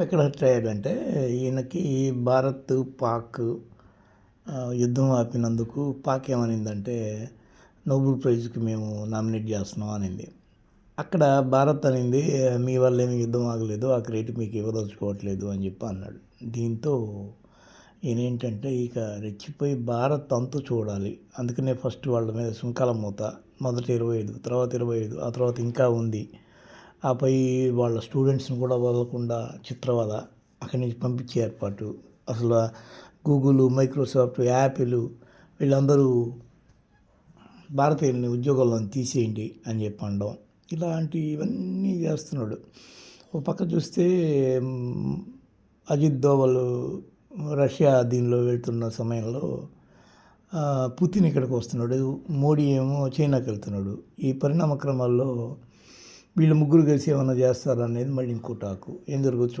ఎక్కడ హర్ట్ అయ్యాడంటే ఈయనకి భారత్ పాక్ యుద్ధం ఆపినందుకు పాక్ ఏమనిందంటే నోబెల్ ప్రైజ్కి మేము నామినేట్ చేస్తున్నాం అనింది. అక్కడ భారత్ అనింది మీ వల్ల ఏమి యుద్ధం ఆగలేదు ఆ క్రెడిట్ మీకు ఇవ్వదలుచుకోవట్లేదు అని చెప్పి అన్నాడు. దీంతో ఈయనేంటంటే ఇక రెచ్చిపోయి భారత్ అంతు చూడాలి. అందుకనే ఫస్ట్ వాళ్ళ మీద సుంకాల మూత మొదట ఇరవై ఐదు తర్వాత ఇరవై ఐదు ఆ తర్వాత ఇంకా ఉంది. ఆపై వాళ్ళ స్టూడెంట్స్ని కూడా వదలకుండా చిత్రవద అక్కడి నుంచి పంపించే ఏర్పాటు. అసలు గూగుల్ మైక్రోసాఫ్ట్ యాపిల్ వీళ్ళందరూ భారతీయుల్ని ఉద్యోగాల్లో తీసేయండి అని చెప్పి అనడం ఇలాంటివన్నీ చేస్తున్నాడు. ఓ పక్క చూస్తే అజిత్ దోవల్ రష్యా దీనిలో వెళ్తున్న సమయంలో పుతిన్ ఇక్కడికి వస్తున్నాడు. మోడీ ఏమో చైనాకి వెళ్తున్నాడు. ఈ పరిణామ క్రమాల్లో వీళ్ళు ముగ్గురు కలిసి ఏమైనా చేస్తారనేది మళ్ళీ ఇంకో టాకు. ఏం జరుగుతుందో చూడాలి.